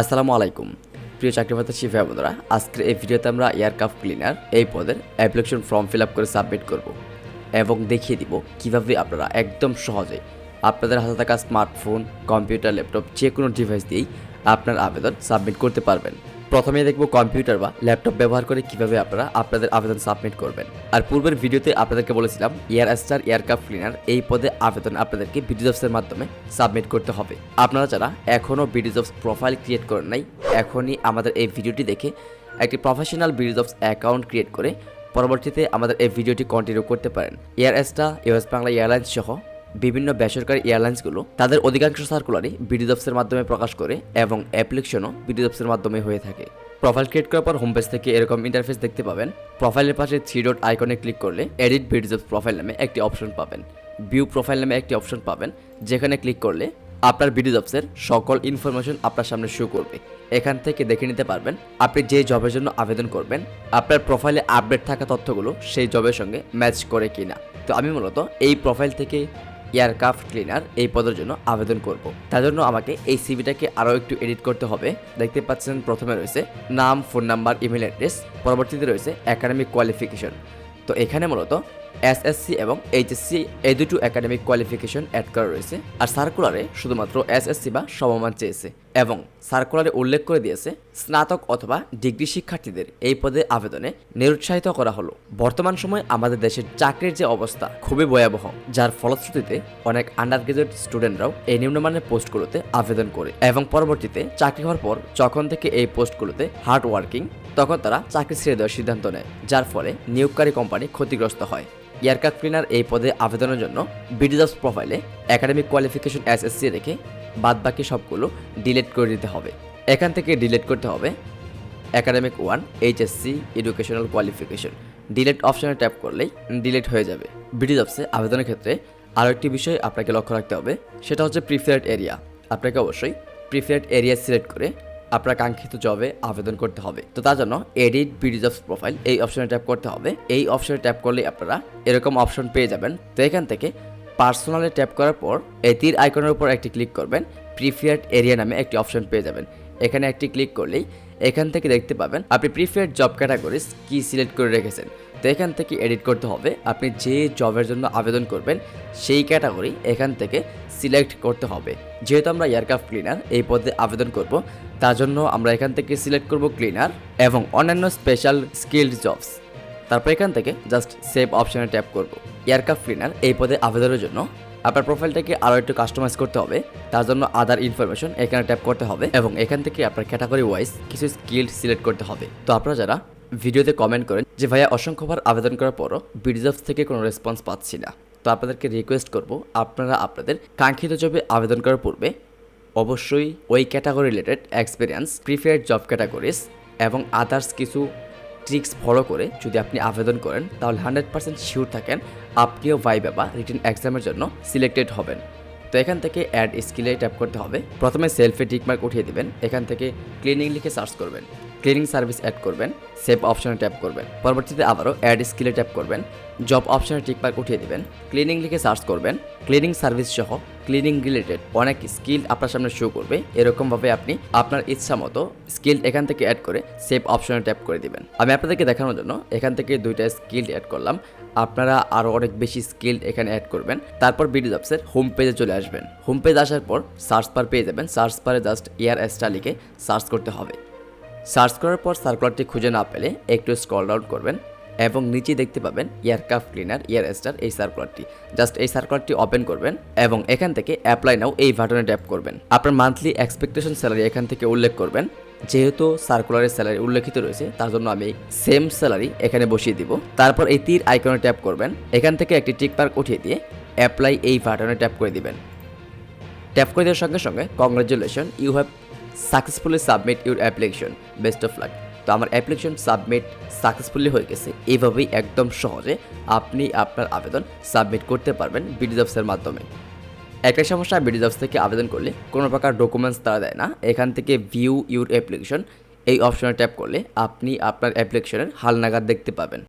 আসসালামু আলাইকুম। প্রিয় চাকরি প্রত্যাশী ভাই বন্ধুরা, আজকের এই ভিডিওতে আমরা এয়ারক্রাফট ক্লিনার এই পদের অ্যাপ্লিকেশন ফর্ম ফিল আপ করে সাবমিট করব এবং দেখিয়ে দিব কীভাবে আপনারা একদম সহজে আপনাদের হাতে থাকা স্মার্টফোন কম্পিউটার ল্যাপটপ যে কোনো ডিভাইস দিয়েই আপনার আবেদন সাবমিট করতে পারবেন। প্রথমে দেখব কম্পিউটার বা ল্যাপটপ ব্যবহার করে কীভাবে আপনারা আপনাদের আবেদন সাবমিট করবেন। আর পূর্বের ভিডিওতে আপনাদেরকে বলেছিলাম, এয়ার স্টার এয়ারক্রাফট ক্লিনার এই পদে আবেদন আপনাদেরকে বিডিজবসের মাধ্যমে সাবমিট করতে হবে। আপনারা যারা এখনও বিডিজবস প্রোফাইল ক্রিয়েট করেন নাই, এখনই আমাদের এই ভিডিওটি দেখে একটি প্রফেশনাল বিডিজবস অ্যাকাউন্ট ক্রিয়েট করে পরবর্তীতে আমাদের এই ভিডিওটি কন্টিনিউ করতে পারেন। Air Astra US Bangla Airlines সহ বিভিন্ন বেসরকারি এয়ারলাইন্সগুলো তাদের অধিকাংশ সার্কুলারই বিডিজবসের মাধ্যমে প্রকাশ করে এবং অ্যাপ্লিকেশনও বিডিজবসের মাধ্যমে হয়ে থাকে। প্রোফাইল ক্রিয়েট করার পর হোম পেজ থেকে এরকম ইন্টারফেস দেখতে পাবেন। প্রোফাইলের পাশে থ্রি ডট আইকনে ক্লিক করলে এডিট বিডিজবস প্রোফাইল নামে একটি অপশন পাবেন। ভিউ প্রোফাইল নামে একটি অপশন পাবেন, যেখানে ক্লিক করলে আপনার বিডিজবসের সকল ইনফরমেশন আপনার সামনে শো করবে। এখান থেকে দেখে নিতে পারবেন আপনি যে জবের জন্য আবেদন করবেন, আপনার প্রোফাইলে আপডেট থাকা তথ্যগুলো সেই জবের সঙ্গে ম্যাচ করে কিনা। তো আমি মূলত এই প্রোফাইল থেকে এয়ারক্রাফট ক্লিনার এই পদের জন্য আবেদন করব। তার জন্য আমাকে এই সিভিটাকে আরও একটু এডিট করতে হবে। দেখতে পাচ্ছেন প্রথমে রয়েছে নাম, ফোন নাম্বার, ইমেল অ্যাড্রেস, পরবর্তীতে রয়েছে একাডেমিক কোয়ালিফিকেশন। তো এখানে মূলত এসএসসি এবং এইচএসসি এই দুটো একাডেমিক কোয়ালিফিকেশন অ্যাড করা রয়েছে। আর সার্কুলারে শুধুমাত্র এসএসসি বা সমমান চেয়েছে এবং সার্কুলারে উল্লেখ করে দিয়েছে স্নাতক অথবা ডিগ্রি শিক্ষার্থীদের এই পদে আবেদনে নিরুৎসাহিত করা হলো। বর্তমান সময়ে আমাদের দেশের চাকরির যে অবস্থা খুবই ভয়াবহ, যার ফলশ্রুতিতে অনেক আন্ডার গ্রাজুয়েট স্টুডেন্টরাও এই নিম্নমানের পোস্টগুলোতে আবেদন করে এবং পরবর্তীতে চাকরি হওয়ার পর যখন থেকে এই পোস্টগুলোতে হার্ড ওয়ার্কিং তখন তারা চাকরি ছেড়ে দেওয়ার সিদ্ধান্ত নেয়, যার ফলে নিয়োগকারী কোম্পানি ক্ষতিগ্রস্ত হয়। এয়ারক্রাফট ক্লিনার এই পদে আবেদনের জন্য বিডিজবস প্রোফাইলে একাডেমিক কোয়ালিফিকেশন এসএসসি রেখে বাদ বাকি সবগুলো ডিলিট করে দিতে হবে। এখান থেকে ডিলিট করতে হবে academic one HSC educational qualification delete অপশানে ট্যাপ করলেই ডিলেট হয়ে যাবে। বিডিজবসে আবেদনের ক্ষেত্রে আরও একটি বিষয় আপনাকে লক্ষ্য রাখতে হবে, সেটা হচ্ছে প্রিফারেড এরিয়া আপনাকে অবশ্যই প্রিফারেড এরিয়া সিলেক্ট করে আপনার কাঙ্ক্ষিত জবে আবেদন করতে হবে। তো তার জন্য এডিট বিডিজবস প্রোফাইল এই অপশনে ট্যাপ করতে হবে। এই অপশনে ট্যাপ করলে আপনারা এরকম অপশন পেয়ে যাবেন। তো এখান থেকে পার্সোনালে ট্যাপ করার পর এই তীর আইকনের উপর একটি ক্লিক করবেন। প্রিফিয়ার্ড এরিয়া নামে একটি অপশন পেয়ে যাবেন। এখানে একটি ক্লিক করলেই এখান থেকে দেখতে পাবেন, আপনি প্রিফেয়ার জব ক্যাটাগরিজ কি সিলেক্ট করে রেখেছেন। তো এখান থেকে এডিট করতে হবে, আপনি যে জবের জন্য আবেদন করবেন, সেই ক্যাটাগরি এখান থেকে সিলেক্ট করতে হবে। যেহেতু আমরা এয়ারক্রাফট ক্লিনার এই পদে আবেদন করব, তার জন্য আমরা এখান থেকে সিলেক্ট করব ক্লিনার এবং অন্যান্য স্পেশাল স্কিল্ড জবস তারপর এখান থেকে জাস্ট সেভ অপশানে ট্যাপ করব। এয়ারক্রাফট ক্লিনার এই পদে আবেদনের জন্য আপনার প্রোফাইলটাকে আরও একটু কাস্টমাইজ করতে হবে, তার জন্য আদার ইনফরমেশন এখানে ট্যাপ করতে হবে এবং এখান থেকে আপনার ক্যাটাগরি ওয়াইজ কিছু স্কিল সিলেক্ট করতে হবে। তো আপনারা যারা ভিডিওতে কমেন্ট করেন যে, ভাইয়া, অসংখ্যবার আবেদন করার পরও বিডিজবস থেকে কোনো রেসপন্স পাচ্ছি না। তো আপনাদেরকে রিকোয়েস্ট করব, আপনারা আপনাদের কাঙ্ক্ষিত জবে আবেদন করার পূর্বে অবশ্যই ওই category related experience preferred job categories এবং আদার্স কিছু ট্রিক্স ফলো করে যদি আপনি আবেদন করেন, তাহলে হান্ড্রেড পার্সেন্ট শিওর থাকেন আপনিও ভাইবা বা রিটার্ন এক্সামের জন্য সিলেক্টেড হবেন। তো এখান থেকে অ্যাড স্কিলে ট্যাপ করতে হবে। প্রথমে সেলফে টিকমার্ক উঠিয়ে দেবেন। এখান থেকে ক্লিনিং লিখে সার্চ করবেন। ক্লিনিং সার্ভিস অ্যাড করবেন, সেভ অপশনে ট্যাপ করবেন। পরবর্তীতে আবারও অ্যাড স্কিলে ট্যাপ করবেন জব অপশনে টিকমার্ক উঠিয়ে দিবেন ক্লিনিং লিখে সার্চ করবেন ক্লিনিং সার্ভিস সহ ক্লিনিং রিলেটেড অনেক স্কিল আপনার সামনে শো করবে। এরকমভাবে আপনি আপনার ইচ্ছা মতো স্কিল এখান থেকে অ্যাড করে সেভ অপশনে ট্যাপ করে দিবেন। আমি আপনাদেরকে দেখানোর জন্য এখান থেকে দুইটা স্কিল অ্যাড করলাম। আপনারা আরও অনেক বেশি স্কিল এখানে অ্যাড করবেন। তারপর বিডি জবসের হোম পেজে চলে আসবেন। হোম পেজ আসার পর সার্চ পার পেয়ে যাবেন। সার্চ পারে জাস্ট এয়ার এস্টা লিখে সার্চ করতে হবে। সার্চ করার পর সার্কুলারটি খুঁজে না পেলে একটু স্ক্রল ডাউন করবেন এবং নিচে দেখতে পাবেন এয়ারক্রাফট ক্লিনার এয়ার স্টার এই সার্কুলারটি। জাস্ট এই সার্কুলারটি ওপেন করবেন এবং এখান থেকে অ্যাপ্লাই নাও এই বাটনে ট্যাপ করবেন। আপনার মান্থলি এক্সপেকটেশন স্যালারি এখান থেকে উল্লেখ করবেন। যেহেতু সার্কুলারের স্যালারি উল্লেখিত রয়েছে, তার জন্য আমি সেম স্যালারি এখানে বসিয়ে দিব। তারপর এই তীর আইকনে ট্যাপ করবেন। এখান থেকে একটি টিক পার্ক উঠিয়ে দিয়ে অ্যাপ্লাই এই বাটনে ট্যাপ করে দিবেন। ট্যাপ করে দেওয়ার সঙ্গে সঙ্গে congratulation you have successfully submit your application best of luck তো আমার অ্যাপ্লিকেশন সাবমিট সাকসেসফুলি হয়ে গেছে। এইভাবেই একদম সহজে আপনি আপনার আবেদন সাবমিট করতে পারবেন বিডিজবসের মাধ্যমে। একটা সমস্যা বিডিজবস থেকে আবেদন করলে কোনো প্রকার ডকুমেন্টস তারা দেয় না। এখান থেকে ভিউ ইউর অ্যাপ্লিকেশন এই অপশনে ট্যাপ করলে আপনি আপনার অ্যাপ্লিকেশনের হালনাগাদ দেখতে পাবেন।